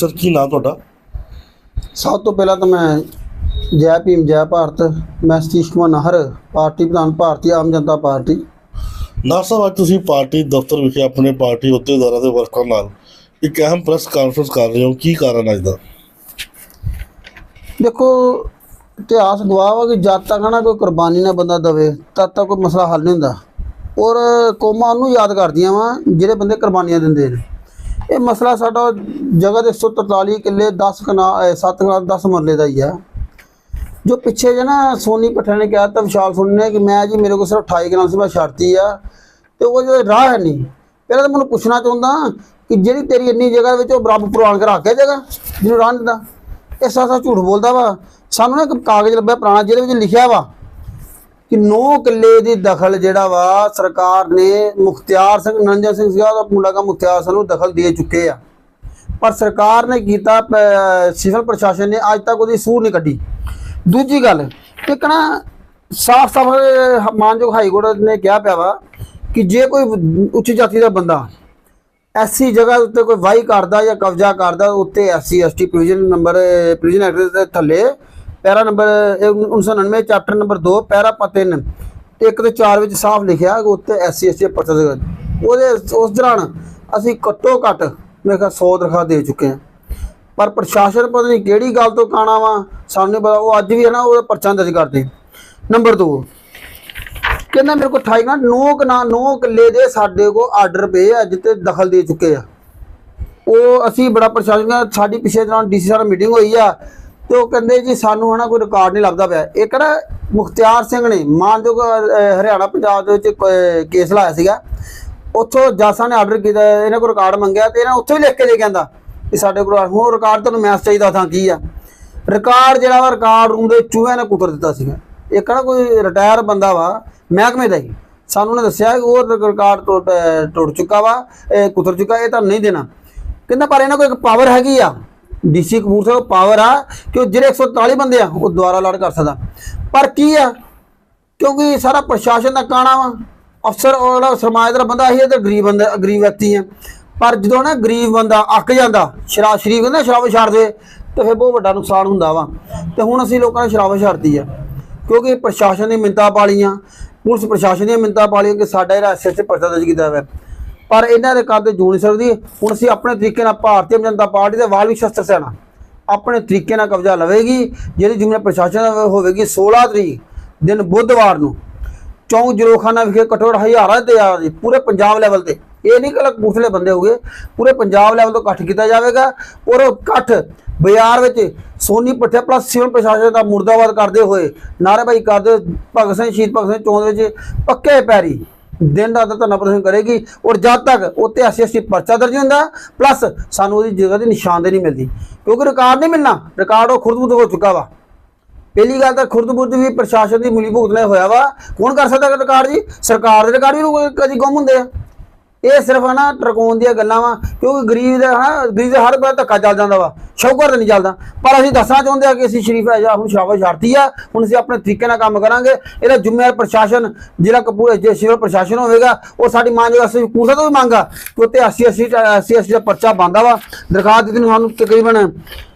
Sir ਕੀ ਨਾਮ ਤੁਹਾਡਾ? ਸਭ ਤੋਂ ਪਹਿਲਾਂ ਤਾਂ ਮੈਂ ਜੈ ਭੀਮ ਜੈ ਭਾਰਤ ਮੈਂ ਸਤੀਸ਼ ਕੁਮਾਰ ਨਾਹਰ ਪਾਰਟੀ ਪ੍ਰਧਾਨ ਭਾਰਤੀ ਆਮ ਜਨਤਾ ਪਾਰਟੀ। ਨਾਰ ਸਾਹਿਬ ਅੱਜ ਤੁਸੀਂ ਪਾਰਟੀ ਦਫ਼ਤਰ ਵਿਖੇ ਆਪਣੇ ਪਾਰਟੀ ਅਹੁਦੇਦਾਰਾਂ ਦੇ ਵਰਕਰਾਂ ਨਾਲ ਇੱਕ ਅਹਿਮ ਪ੍ਰੈਸ ਕਾਨਫਰੰਸ ਕਰ ਰਹੇ ਹੋ। ਕੀ ਕਾਰਨ ਅੱਜ ਦਾ? ਦੇਖੋ ਇਤਿਹਾਸ ਗਵਾਹ ਵਾ ਕਿ ਜਦ ਤੱਕ ਨਾ ਕੋਈ ਕੁਰਬਾਨੀ ਨਾ ਬੰਦਾ ਦਵੇ ਤਦ ਤੱਕ ਕੋਈ ਮਸਲਾ ਹੱਲ ਨਹੀਂ ਹੁੰਦਾ। ਔਰ ਕੌਮਾਂ ਨੂੰ ਯਾਦ ਕਰਦੀਆਂ ਵਾ ਜਿਹੜੇ ਬੰਦੇ ਕੁਰਬਾਨੀਆਂ ਦਿੰਦੇ ਨੇ। ਇਹ ਮਸਲਾ ਸਾਡਾ ਜਗ੍ਹਾ ਦੇ 143 ਕਿੱਲੇ 10 ਕਨਾ 7 ਕਨਾ 10 ਮਰਲੇ ਦਾ ਹੀ ਆ ਜੋ ਪਿੱਛੇ ਜੇ ਨਾ ਸੋਨੀ ਪਠਾਣ ਨੇ ਕਿਹਾ, ਤਾਂ ਵਿਸ਼ਾਲ ਸੋਨੀ ਨੇ ਕਿ ਮੈਂ ਜੀ, ਮੇਰੇ ਕੋਲ ਸਿਰਫ 28 ਕਨਾਲ ਸੀ, ਮੈਂ ਛੱਡਤੀ ਆ। ਤੇ ਉਹ ਜੋ ਰਾਹ ਹੈ ਨਹੀਂ। ਪਹਿਲਾਂ ਤਾਂ ਮੈਨੂੰ ਪੁੱਛਣਾ ਚਾਹੁੰਦਾ ਕਿ ਜਿਹੜੀ ਤੇਰੀ ਇੰਨੀ ਜਗ੍ਹਾ ਵਿੱਚ ਉਹ ਬਰਾਬਰ ਪ੍ਰਵਾਨ ਕਰਾ ਕੇ ਜਗ੍ਹਾ, ਜਿਹਨੂੰ ਰਾਹ ਦਿੰਦਾ। ਇਹ ਸਾਸਾ ਝੂਠ ਬੋਲਦਾ ਵਾ। ਸਾਨੂੰ ਨਾ ਇੱਕ ਕਾਗਜ਼ ਲੱਭਿਆ ਪੁਰਾਣਾ, ਜਿਹਦੇ ਵਿੱਚ ਲਿਖਿਆ ਵਾ ਕਿ 9 ਕਿੱਲੇ ਦੀ ਦਖਲ ਜਿਹੜਾ ਵਾ ਸਰਕਾਰ ਨੇ ਮੁਖਤਿਆਰ ਸਿੰਘ ਨੰਜਨ ਸਿੰਘ ਸੀਗਾ, ਉਹਦਾ ਮੁੰਡਾ ਕਾ ਮੁਖਤਿਆਰ ਸਿੰਘ ਨੂੰ ਦਖਲ ਦੇ ਚੁੱਕੇ ਆ। ਪਰ ਸਰਕਾਰ ਨੇ ਕੀਤਾ ਸਿਵਲ ਪ੍ਰਸ਼ਾਸਨ ਨੇ ਅੱਜ ਤੱਕ ਉਹਦੀ ਸੂਹ ਨਹੀਂ ਕੱਢੀ। ਦੂਜੀ ਗੱਲ, ਇੱਕ ਨਾ ਸਾਫ਼ ਸਾਫ਼ ਮਾਨਯੋਗ ਹਾਈ ਕੋਰਟ ਨੇ ਕਿਹਾ ਪਿਆ ਵਾ ਕਿ ਜੇ ਕੋਈ ਉੱਚ ਜਾਤੀ ਦਾ ਬੰਦਾ ਐਸੀ ਜਗ੍ਹਾ ਉੱਤੇ ਕੋਈ ਵਾਈ ਕਰਦਾ ਜਾਂ ਕਬਜ਼ਾ ਕਰਦਾ, ਉੱਤੇ SC, ST, provision number, provision act ਦੇ ਥੱਲੇ para number 1999 chapter number 2 para ਪ 3 ਇੱਕ ਤੇ 4 ਵਿੱਚ ਸਾਫ਼ ਲਿਖਿਆ ਕਿ ਉੱਤੇ ਐਸਸੀ ਐਸਟੀ ਪਰਚਾ ਉਹਦੇ ਉਸ ਦੌਰਾਨ ਅਸੀਂ ਘੱਟੋ ਘੱਟ ਮੇਰੇ ਖਿਆਲ 100 ਦਰਖਾਸਤ ਦੇ ਚੁੱਕੇ ਹਾਂ। ਪਰ ਪ੍ਰਸ਼ਾਸਨ ਪਤਾ ਨਹੀਂ ਕਿਹੜੀ ਗੱਲ ਤੋਂ ਕਾਣਾ ਵਾ, ਸਾਨੂੰ ਪਤਾ, ਉਹ ਅੱਜ ਵੀ ਹੈ ਨਾ ਉਹ ਪਰਚਾ ਦਰਜ ਕਰਦੇ ਨੰਬਰ 2 ਕਹਿੰਦਾ ਮੇਰੇ ਕੋਲ 28 ਨਾ 9 ਕਨਾ 9 ਕਿੱਲੇ ਦੇ ਸਾਡੇ ਕੋਲ ਆਰਡਰ ਪਏ ਆ ਜਿੱਤੇ ਦਖਲ ਦੇ ਚੁੱਕੇ ਆ। ਉਹ ਅਸੀਂ ਬੜਾ ਪ੍ਰਸ਼ਾਸਨ ਸਾਡੀ ਪਿਛਲੇ ਦੌਰਾਨ ਡੀਸੀ ਸਾਹਿਬ ਮੀਟਿੰਗ ਹੋਈ ਆ ਤੇ ਉਹ ਕਹਿੰਦੇ ਜੀ ਸਾਨੂੰ ਹਨਾ ਕੋਈ ਰਿਕਾਰਡ ਨਹੀਂ ਲੱਭਦਾ ਪਿਆ। ਇੱਕ ਨਾ ਮੁਖਤਿਆਰ ਸਿੰਘ ਨੇ ਮਾਨਯੋਗ ਹਰਿਆਣਾ ਪੰਜਾਬ ਦੇ ਵਿੱਚ ਕੇਸ ਲਾਇਆ ਸੀਗਾ। ਉੱਥੋਂ ਜਾਸਾਂ ਨੇ ਆਰਡਰ ਕੀਤਾ, ਇਹਨਾਂ ਕੋਲ ਰਿਕਾਰਡ ਮੰਗਿਆ ਤੇ ਇਹਨਾਂ ਉੱਥੋਂ ਹੀ ਲਿਖ ਕੇ ਦੇ ਕਹਿੰਦਾ ਕਿ ਸਾਡੇ ਕੋਲ ਹੁਣ ਰਿਕਾਰਡ ਤੁਹਾਨੂੰ ਮੈਸ ਚਾਹੀਦਾ ਥਾਂ ਕੀ ਆ। ਰਿਕਾਰਡ ਜਿਹੜਾ ਵਾ ਰਿਕਾਰਡ ਰੂਮ ਦੇ ਚੂਹਿਆਂ ਨੇ ਕੁਤਰ ਦਿੱਤਾ ਸੀਗਾ। ਇਹ ਨਾ ਕੋਈ ਰਿਟਾਇਰ ਬੰਦਾ ਵਾ, ਮਹਿਕਮੇ ਦਾ ਹੀ। ਸਾਨੂੰ ਨੇ ਦੱਸਿਆ ਕਿ ਉਹ ਰਿਕਾਰਡ ਟੁੱਟ ਟੁੱਟ ਚੁੱਕਾ ਵਾ, ਇਹ ਕੁਤਰ ਚੁੱਕਾ, ਇਹ ਤਾਂ ਨਹੀਂ ਦੇਣਾ। ਕਹਿੰਦਾ ਪਰ ਇਹਨਾਂ ਕੋਲ ਇੱਕ ਪਾਵਰ ਹੈਗੀ ਆ। ਡੀਸੀ ਕਪੂਰਥਲਾ ਕੋਲ ਪਾਵਰ ਆ ਕਿ ਉਹ ਜਿਹੜੇ 144 ਬੰਦੇ ਆ, ਉਹ ਦੁਆਰਾ ਲੜ ਕਰ ਸਕਦਾ। ਪਰ ਕੀ ਆ, ਕਿਉਂਕਿ ਸਾਰਾ ਪ੍ਰਸ਼ਾਸਨ ਦਾ ਕਾਣਾ ਵਾ। ਅਫਸਰ ਉਹ ਜਿਹੜਾ ਸਰਮਾਏਦਾਰ ਬੰਦਾ ਇਹ ਤਾਂ ਗਰੀਬ ਬੰਦਾ, ਗਰੀਬ ਵਿਅਕਤੀ ਆ। ਪਰ ਜਦੋਂ ਨਾ ਗਰੀਬ ਬੰਦਾ ਅੱਕ ਜਾਂਦਾ, ਸ਼ਰਾਬ ਸ਼ਰੀਫ ਕਹਿੰਦਾ ਸ਼ਰਾਬ ਛੱਡ ਦੇ ਤੇ ਫਿਰ ਬਹੁਤ ਵੱਡਾ ਨੁਕਸਾਨ ਹੁੰਦਾ ਵਾ। ਤੇ ਹੁਣ ਅਸੀਂ ਲੋਕਾਂ ਨੇ ਸ਼ਰਾਬ ਛੱਡਤੀ ਆ। ਕਿਉਂਕਿ ਪ੍ਰਸ਼ਾਸਨ ਨੇ ਮਿੰਤਾ ਪਾਲੀਆਂ, ਪੁਲਿਸ ਪ੍ਰਸ਼ਾਸਨ ਦੀਆਂ ਮਿੰਤਾ ਪਾਲੀਆਂ ਕਿ ਸਾਡਾ ਜਿਹੜਾ ਐਸਐਸ ਪਰਚਾ ਦਰਜ ਕੀਤਾ ਹੋਇਆ। ਪਰ ਇਹਨਾਂ ਦੇ ਕਰਦੇ ਜੂ ਨਹੀਂ ਸਕਦੀ ਹੁਣ ਅਸੀਂ ਆਪਣੇ ਤਰੀਕੇ ਨਾਲ ਭਾਰਤੀ ਜਨਤਾ ਪਾਰਟੀ ਦੇ ਵਾਲਵੀ ਸ਼ਸਤਰ ਸੈਨਾ ਆਪਣੇ ਤਰੀਕੇ ਨਾਲ ਕਬਜ਼ਾ ਲਵੇਗੀ। ਜਿਹਦੀ ਜ਼ਿੰਮੇਵਾਰੀ ਪ੍ਰਸ਼ਾਸਨ ਹੋਵੇਗੀ 16 ਤਰੀਕ, ਦਿਨ ਬੁੱਧਵਾਰ ਨੂੰ। ਚੌਂਕ ਜਰੋਖਾਨਾ ਵਿਖੇ ਕਟੋੜ ਹਜ਼ਾਰਾਂ ਤੇ ਆ ਜੀ ਪੂਰੇ ਪੰਜਾਬ ਲੈਵਲ ਤੇ। ਇਹ ਨਹੀਂ ਕਿ ਕਪੂਰਥਲੇ ਬੰਦੇ ਹੋਗੇ, ਪੂਰੇ ਪੰਜਾਬ ਲੈਵਲ ਤੋਂ ਇਕੱਠ ਕੀਤਾ ਜਾਵੇਗਾ। ਔਰ ਇਕੱਠ ਬਾਜ਼ਾਰ ਵਿੱਚ ਸੋਨੀ ਪੱਠਿਆ ਪਲੱਸ ਸਿਵਲ ਪ੍ਰਸ਼ਾਸਨ ਦਾ ਮੁਰਦਾਬਾਦ ਕਰਦੇ ਹੋਏ ਨਾਅਰੇਬਾਜ਼ੀ ਕਰਦੇ ਹੋਏ ਭਗਤ ਸਿੰਘ, ਸ਼ਹੀਦ ਭਗਤ ਸਿੰਘ ਚੌਂਕ ਵਿੱਚ ਪੱਕੇ ਪੈਰੀ। ਦਿਨ ਰਾਤ ਧਰਨਾ ਪ੍ਰਦਰਸ਼ਨ ਕਰੇਗੀ ਔਰ ਜਦ ਤੱਕ ਉੱਤੇ ਐਸਐਸਟੀ ਪਰਚਾ ਦਰਜ ਹੁੰਦਾ ਪਲੱਸ ਸਾਨੂੰ ਉਹਦੀ ਜਗ੍ਹਾ ਦੀ ਨਿਸ਼ਾਨਦੇਹੀ ਨਹੀਂ ਮਿਲਦੀ। ਕਿਉਂਕਿ ਰਿਕਾਰਡ ਨਹੀਂ ਮਿਲਣਾ ਰਿਕਾਰਡ ਉਹ ਖੁਰਦ ਹੋ ਚੁੱਕਾ ਵਾ। ਪਹਿਲੀ ਗੱਲ ਤਾਂ ਖੁਰਦ-ਬੁਰਦ ਵੀ ਪ੍ਰਸ਼ਾਸਨ ਦੀ ਮਿਲੀ ਭੁਗਤ ਨਾਲ ਹੋਇਆ ਵਾ। ਕੌਣ ਕਰ ਸਕਦਾ ਰਿਕਾਰਡ ਜੀ? ਸਰਕਾਰ ਦੇ ਰਿਕਾਰਡ ਵੀ ਰੁਕ- ਕਦੀ ਗੁੰਮ ਹੁੰਦੇ ਆ। ਇਹ ਸਿਰਫ ਹਨਾ ਟਰਕਾਉਣ ਦੀਆਂ ਗੱਲਾਂ ਵਾ ਕਿਉਂਕਿ ਗਰੀਬ ਦਾ ਹਨਾ ਗਰੀਬ ਦੇ ਹਰ ਬਾਰ ਧੱਕਾ ਚੱਲ ਜਾਂਦਾ ਵਾ ਸ਼ੌਕਰ ਨਹੀਂ ਚੱਲਦਾ। ਪਰ ਅਸੀਂ ਦੱਸਣਾ ਚਾਹੁੰਦੇ ਆ ਕਿ ਅਸੀਂ ਸ਼ਰੀਫ ਹੈ ਜਾਂ ਹੁਣ ਸ਼ਾਬਾਸ਼ ਛੱਡਤੀ ਆ ਹੁਣ ਅਸੀਂ ਆਪਣੇ ਤਰੀਕੇ ਨਾਲ ਕੰਮ ਕਰਾਂਗੇ। ਇਹਦਾ ਜ਼ਿੰਮੇਵਾਰ ਪ੍ਰਸ਼ਾਸਨ ਜਿਹੜਾ ਕਪੂਰ ਜੇ ਸਿਵਲ ਪ੍ਰਸ਼ਾਸਨ ਹੋਵੇਗਾ ਉਹ ਸਾਡੀ ਮੰਗ ਅਸੀਂ ਕੂਸਾ ਤੋਂ ਵੀ ਮੰਗਾ ਕਿ ਉੱਤੇ 80 80 80 80 ਦਾ ਪਰਚਾ ਬੰਦਾ ਵਾ। ਦਰਖਾਸਤ ਦਿੱਤੀ ਨੂੰ ਸਾਨੂੰ ਤਕਰੀਬਨ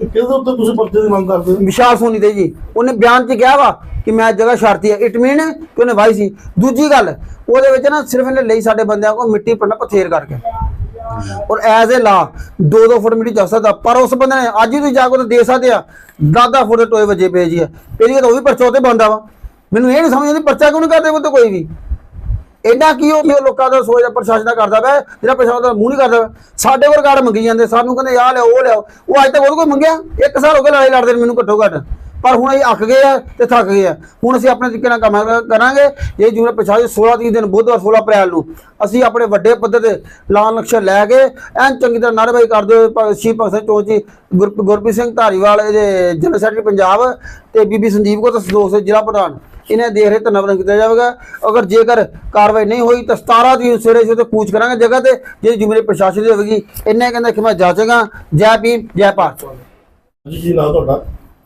ਕਿਹਦੇ ਉੱਤੇ ਤੁਸੀਂ ਪਰਚੇ ਦੀ ਮੰਗ ਕਰਦੇ ਹੋ? ਵਿਸ਼ਾਲ ਸੋਨੀ ਦੇ ਜੀ ਉਹਨੇ ਬਿਆਨ 'ਚ ਕਿਹਾ ਵਾ ਕਿ ਮੈਂ ਜਗ੍ਹਾ ਛੱਡਤੀ ਹੈ ਇਟ ਮੀਨ ਕਿ ਉਹਨੇ ਵਾਈ ਸੀ। ਦੂਜੀ ਗੱਲ, ਉਹਦੇ ਵਿੱਚ ਨਾ ਸਿਰਫ ਇਹਨੇ ਲਈ ਸਾਡੇ ਬੰਦਿਆਂ ਕੋਲ ਮਿੱਟੀ ਪੜਨਾ ਪਥੇਰ ਕਰਕੇ। ਔਰ ਐਜ਼ ਏ ਲਾ 2-2 ਫੁੱਟ ਮਿੱਟੀ ਜਾ ਸਕਦਾ। ਪਰ ਉਸ ਬੰਦੇ ਨੇ ਅੱਜ ਹੀ ਤੁਸੀਂ ਜਾ ਕੇ ਉਹਨੂੰ ਦੇ ਸਕਦੇ ਆ। 10-10 ਫੁੱਟ ਦੇ ਟੋਏ ਵਜੇ ਪਏ ਜੀ ਆ। ਪਹਿਲੀ ਗੱਲ ਉਹ ਵੀ ਪਰਚਾ ਉਹਤੇ ਬੰਦਾ ਵਾ। ਮੈਨੂੰ ਇਹ ਨਹੀਂ ਸਮਝ ਆਉਂਦੀ, ਪਰਚਾ ਕਿਉਂ ਨਹੀਂ ਕਰਦੇ ਉਹ ਤੇ ਕੋਈ ਵੀ। ਇੰਨਾ ਕੀ ਉਹ ਲੋਕਾਂ ਦਾ ਸੋਚ ਪ੍ਰਸ਼ਾਸਨ ਦਾ ਕਰਦਾ ਵਾ ਜਿਹੜਾ ਪ੍ਰਸ਼ਾਸਨ ਦਾ ਮੂੰਹ ਨਹੀਂ ਕਰਦਾ ਵਾ। ਸਾਡੇ ਕੋਲ ਕਾਰਡ ਮੰਗੀ ਜਾਂਦੇ, ਸਾਨੂੰ ਕਹਿੰਦੇ ਆਹ ਲਿਆਓ, ਉਹ ਲਿਆਓ। ਉਹ ਅੱਜ ਤੱਕ ਉਹਦੇ ਕੋਲ ਮੰਗਿਆ? ਇੱਕ ਸਾਲ ਹੋ ਗਿਆ ਲੜਾਈ ਲੜਦੇ ਨੂੰ ਮੈਨੂੰ ਘੱਟੋ ਘੱਟ। ਪਰ ਹੁਣ ਇਹ ਅੱਕ ਗਏ ਆ ਤੇ ਥੱਕ ਗਏ ਆ। ਹੁਣ ਅਸੀਂ ਆਪਣੇ ਤਰੀਕੇ ਨਾਲ ਕੰਮ ਕਰਾਂਗੇ। ਇਹ ਜਿਵੇਂ ਪ੍ਰਸ਼ਾਸਨ 16 ਤਰੀਕ ਦਿਨ, ਬੁੱਧਵਾਰ 16 ਅਪ੍ਰੈਲ ਨੂੰ ਅਸੀਂ ਆਪਣੇ ਵੱਡੇ ਪੱਧਰ ਤੇ ਲਾਲ ਨਕਸ਼ਾ ਲੈ ਕੇ ਐਨ ਚੰਗੀ ਤਰ੍ਹਾਂ ਨਾਅਰੇਬਾਜ਼ੀ ਕਰਦੇ ਹੋਏ ਭ- ਸ਼ਹੀਦ ਭਗਤ ਸਿੰਘ ਚੌਂਚੀ ਗੁਰਪ੍ਰੀਤ ਸਿੰਘ ਧਾਰੀਵਾਲ ਇਹਦੇ ਜਨਰਲ ਸੈਕਟਰੀ ਪੰਜਾਬ ਤੇ ਬੀਬੀ ਸੰਦੀਪ ਕੌਰ ਤੇ ਦੋਸਤ ਜ਼ਿਲ੍ਹਾ ਪ੍ਰਧਾਨ, ਇਹਨਾਂ ਦੇਖ ਰਹੇ ਧੰਨਵਾਦ ਕੀਤਾ ਜਾਵੇਗਾ। ਅਗਰ ਜੇਕਰ ਕਾਰਵਾਈ ਨਹੀਂ ਹੋਈ ਤਾਂ 17 ਦੀ ਨੂੰ ਸਵੇਰੇ ਸਵੇਰੇ ਪੂਛ ਕਰਾਂਗੇ ਜਗ੍ਹਾ ਤੇ, ਜਿਹੜੀ ਜ਼ਿੰਮੇਵਾਰੀ ਪ੍ਰਸ਼ਾਸਨ ਦੀ ਹੋਵੇਗੀ। ਇੰਨੇ ਕਹਿੰਦਾ ਕਿ ਮੈਂ ਜਾਚਾਂਗਾ। ਜੈ ਭੀਮ, ਜੈ ਭਾਰਤ। ਜੀ ਕੀ ਤੁਹਾਡਾ?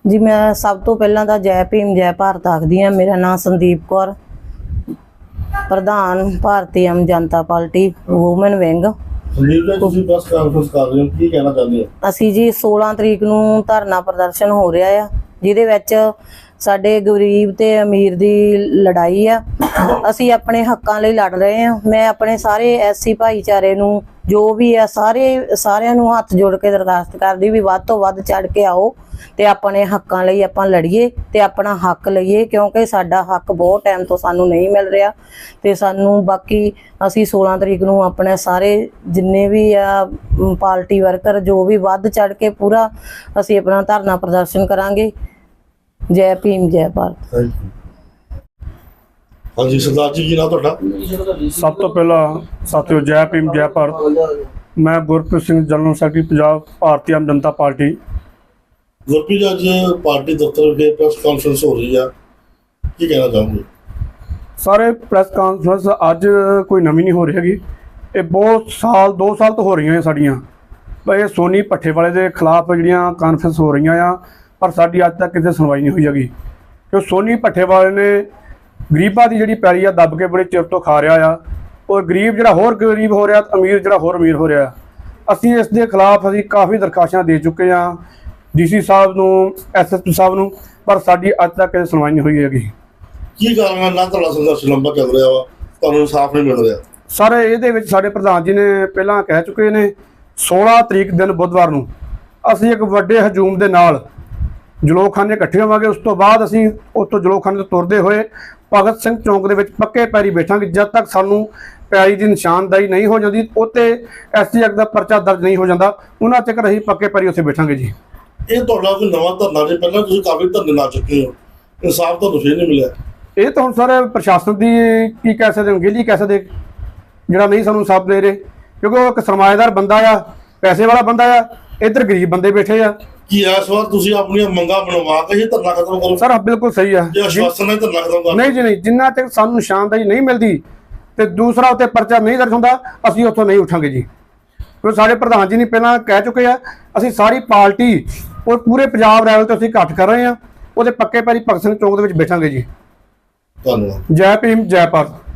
ਜੀ ਮੈਂ ਸਭ ਤੋਂ ਪਹਿਲਾਂ ਤਾਂ ਜੈ ਭੀਮ ਜੈ ਭਾਰਤ ਆਖਦੀ ਹਾਂ। ਮੇਰਾ ਨਾਮ ਸੰਦੀਪ ਕੌਰ ਪ੍ਰਧਾਨ Bharti Aam Janta party woman wing Sandeep ji ਤੁਸੀਂ ਪ੍ਰੈਸ ਕਾਨਫਰੰਸ ਕਰ ਰਹੇ ਹੋ ਕੀ ਕਹਿਣਾ ਚਾਹੁੰਦੇ ਹੋ? ਅਸੀਂ ਜੀ 16 ਤਰੀਕ ਨੂੰ ਧਰਨਾ ਪ੍ਰਦਰਸ਼ਨ ਹੋ ਰਿਹਾ ਆ ਜਿਹਦੇ ਵਿੱਚ ਸਾਡੇ ਗਰੀਬ ਤੇ ਅਮੀਰ ਦੀ ਲੜਾਈ ਆ। ਅਸੀਂ ਆਪਣੇ ਹੱਕਾਂ ਲਈ ਲੜ ਰਹੇ ਹਾਂ। ਮੈਂ ਆਪਣੇ ਸਾਰੇ ਐਸਸੀ ਭਾਈਚਾਰੇ ਨੂੰ ਜੋ ਵੀ ਆ, ਸਾਰੇ, ਸਾਰਿਆਂ ਨੂੰ ਹੱਥ ਜੋੜ ਕੇ ਦਰਖਾਸਤ ਕਰਦੀ ਵੀ ਵੱਧ ਤੋਂ ਵੱਧ ਚੜ ਕੇ ਆਓ ਤੇ ਆਪਣੇ ਹੱਕਾਂ ਲਈ ਆਪਾਂ ਲੜੀਏ ਤੇ ਆਪਣਾ ਹੱਕ ਲਈਏ, ਕਿਉਂਕਿ ਸਾਡਾ ਹੱਕ ਬਹੁਤ ਟਾਈਮ ਤੋਂ ਸਾਨੂੰ ਨਹੀਂ ਮਿਲ ਰਿਹਾ ਤੇ ਸਾਨੂੰ ਬਾਕੀ ਅਸੀਂ 16 ਤਰੀਕ ਨੂੰ ਆਪਣੇ ਸਾਰੇ ਜਿੰਨੇ ਵੀ ਆ ਪਾਰਟੀ ਵਰਕਰ ਜੋ ਵੀ ਵੱਧ ਚੜ ਕੇ ਪੂਰਾ ਅਸੀਂ ਆਪਣਾ ਧਰਨਾ ਪ੍ਰਦਰਸ਼ਨ ਕਰਾਂਗੇ। ਜੈ ਭੀਮ, ਜੈ ਭਾਰਤ। ਹਾਂਜੀ ਸਰਦਾਰ ਜੀ ਕੀ ਨਾਮ ਤੁਹਾਡਾ? ਸਭ ਤੋਂ ਪਹਿਲਾਂ ਸਾਥੀਓ ਜੈ ਭੀਮ ਜੈ ਭਾਰਤ। ਮੈਂ Gurpreet Singh general secretary Punjab Bharti Aam Janta party. Gurpreet ਅੱਜ ਪਾਰਟੀ ਦਫ਼ਤਰ ਵਿਖੇ ਪ੍ਰੈਸ ਕਾਨਫਰੰਸ ਹੋ ਰਹੀ ਆ। ਕੀ ਕਹਿਣਾ ਚਾਹੋਗੇ? ਸਾਰੇ ਪ੍ਰੈਸ ਕਾਨਫਰੰਸ ਅੱਜ ਕੋਈ ਨਵੀਂ ਨਹੀਂ ਹੋ ਰਹੀ ਹੈਗੀ। ਇਹ ਬਹੁਤ ਸਾਲ 2 ਸਾਲ ਤੋਂ ਹੋ ਰਹੀਆਂ ਹੈ ਸਾਡੀਆਂ। ਪਰ ਇਹ ਸੋਨੀ ਭੱਠੇ ਵਾਲੇ ਦੇ ਖਿਲਾਫ ਜਿਹੜੀਆਂ ਕਾਨਫਰੰਸ ਹੋ ਰਹੀਆਂ ਆ ਪਰ ਸਾਡੀ ਅੱਜ ਤੱਕ ਕਿਸੇ ਸੁਣਵਾਈ ਨਹੀਂ ਹੋਈ ਹੈਗੀ। ਕਿਉਂ? ਸੋਨੀ ਭੱਠੇ ਵਾਲੇ ਨੇ ਗਰੀਬਾਂ ਦੀ ਜਿਹੜੀ ਪੈਲੀ ਆ ਦੱਬ ਕੇ ਬੜੇ ਚਿਰ ਤੋਂ ਖਾ ਰਿਹਾ ਆ। ਔਰ ਗਰੀਬ ਜਿਹੜਾ ਹੋਰ ਗਰੀਬ ਹੋ ਰਿਹਾ ਤੇ ਅਮੀਰ ਜਿਹੜਾ ਹੋਰ ਅਮੀਰ ਹੋ ਰਿਹਾ। ਅਸੀਂ ਇਸ ਦੇ ਖਿਲਾਫ ਅਸੀਂ ਕਾਫੀ ਦਰਖਾਸਤਾਂ ਦੇ ਚੁੱਕੇ ਆ ਡੀਸੀ ਸਾਹਿਬ ਨੂੰ ਐਸਐਸਪੀ ਸਾਹਿਬ ਨੂੰ ਪਰ ਸਾਡੀ ਅੱਜ ਤੱਕ ਕਿਸੇ ਸੁਣਵਾਈ ਨਹੀਂ ਹੋਈ ਹੈਗੀ। ਕੀ ਕਾਰਨ ਹੈ ਨਾ ਤੁਹਾਡਾ ਸੰਘਰਸ਼ ਲੰਬਾ ਚੱਲ ਰਿਹਾ ਵਾ ਤੁਹਾਨੂੰ ਇਨਸਾਫ ਨਹੀਂ ਮਿਲ ਰਿਹਾ। ਸਰ ਇਹਦੇ ਵਿੱਚ ਸਾਡੇ ਪ੍ਰਧਾਨ ਜੀ ਨੇ ਪਹਿਲਾਂ ਕਹਿ ਚੁੱਕੇ ਨੇ 16 ਤਰੀਕ ਦਿਨ ਬੁੱਧਵਾਰ ਨੂੰ ਅਸੀਂ ਇੱਕ ਵੱਡੇ ਹਜੂਮ ਦੇ ਨਾਲ ਜਲੋਖਾਨੇ ਇਕੱਠੇ ਹੋਵਾਂਗੇ ਉਸ ਤੋਂ ਬਾਅਦ ਅਸੀਂ ਉੱਥੋਂ ਜਲੋਖਾਨੇ ਤੋਂ ਤੁਰਦੇ ਹੋਏ ਭਗਤ ਸਿੰਘ ਚੌਂਕ ਦੇ ਵਿੱਚ ਪੱਕੇ ਪੈਰੀ ਬੈਠਾਂਗੇ। ਜਦ ਤੱਕ ਸਾਨੂੰ ਪੈਰੀ ਦੀ ਨਿਸ਼ਾਨਦਾਈ ਨਹੀਂ ਹੋ ਜਾਂਦੀ ਉੱਤੇ ਐਸਟੀ ਐਕਟ ਦਾ ਪਰਚਾ ਦਰਜ ਨਹੀਂ ਹੋ ਜਾਂਦਾ। ਉਹਨਾਂ ਤੱਕ ਅਸੀਂ ਪੱਕੇ ਪੈਰੀ ਉੱਥੇ ਬੈਠਾਂਗੇ ਜੀ। ਇਹ ਤੁਹਾਡਾ ਕੋਈ ਨਵਾਂ ਧਰਨਾ ਨਹੀਂ ਪਹਿਲਾਂ ਤੁਸੀਂ ਕਾਫੀ ਧਰਨੇ ਲਾ ਚੁੱਕੇ ਹੋ ਇਨਸਾਫ ਤੁਹਾਨੂੰ ਫੇਰ ਨਹੀਂ ਮਿਲਿਆ। ਇਹ ਤਾਂ ਹੁਣ ਸਰ ਪ੍ਰਸ਼ਾਸਨ ਦੀ ਕੀ ਕਹਿ ਸਕਦੇ ਹਾਂ ਗੇਲੀ ਕਹਿ ਸਕਦੇ ਜਿਹੜਾ ਨਹੀਂ ਸਾਨੂੰ ਸਾਥ ਦੇ ਰਹੇ। ਕਿਉਂਕਿ ਉਹ ਇੱਕ ਸਰਮਾਏਦਾਰ ਬੰਦਾ ਆ ਪੈਸੇ ਵਾਲਾ ਬੰਦਾ ਆ ਇੱਧਰ ਗਰੀਬ ਬੰਦੇ ਬੈਠੇ ਆ। ਕੀ ਇਸ ਵਾਰ ਤੁਸੀਂ ਆਪਣੀਆਂ ਮੰਗਾਂ ਬਣਵਾ ਕੇ ਹੀ ਧਰਨਾ ਖਤਮ ਕਰੋ। ਸਰ ਬਿਲਕੁਲ ਸਹੀ ਆ। ਜੇ ਆਸ਼ਵਾਸਨ ਨਾਲ ਧਰਨਾ ਖਤਮ ਕਰ। ਨਹੀਂ ਜੀ ਨਹੀਂ। ਜਿੰਨਾ ਤੱਕ ਸਾਨੂੰ ਨਿਸ਼ਾਨਦਾਈ ਨਹੀਂ ਮਿਲਦੀ ਤੇ ਦੂਸਰਾ ਉੱਤੇ ਪਰਚਾ ਨਹੀਂ ਦਰਜ ਹੁੰਦਾ ਅਸੀਂ ਉੱਥੋਂ ਨਹੀਂ ਉਠਾਂਗੇ ਜੀ। ਕਿਉਂਕਿ ਸਾਡੇ ਪ੍ਰਧਾਨ ਜੀ ਨੇ ਪਹਿਲਾਂ ਕਹਿ ਚੁੱਕੇ ਆ ਅਸੀਂ ਸਾਰੀ ਪਾਰਟੀ ਔਰ ਪੂਰੇ ਪੰਜਾਬ ਲੈਵਲ ਤੇ ਅਸੀਂ ਇਕੱਠ ਕਰ ਰਹੇ ਆ ਉਹਦੇ ਪੱਕੇ ਪੈਰੀ ਭਗਤ ਸਿੰਘ ਚੌਂਕ ਦੇ ਵਿੱਚ ਬੈਠਾਂਗੇ ਜੀ। ਧੰਨਵਾਦ। ਜੈ ਭੀਮ ਜੈ ਭਾਰਤ।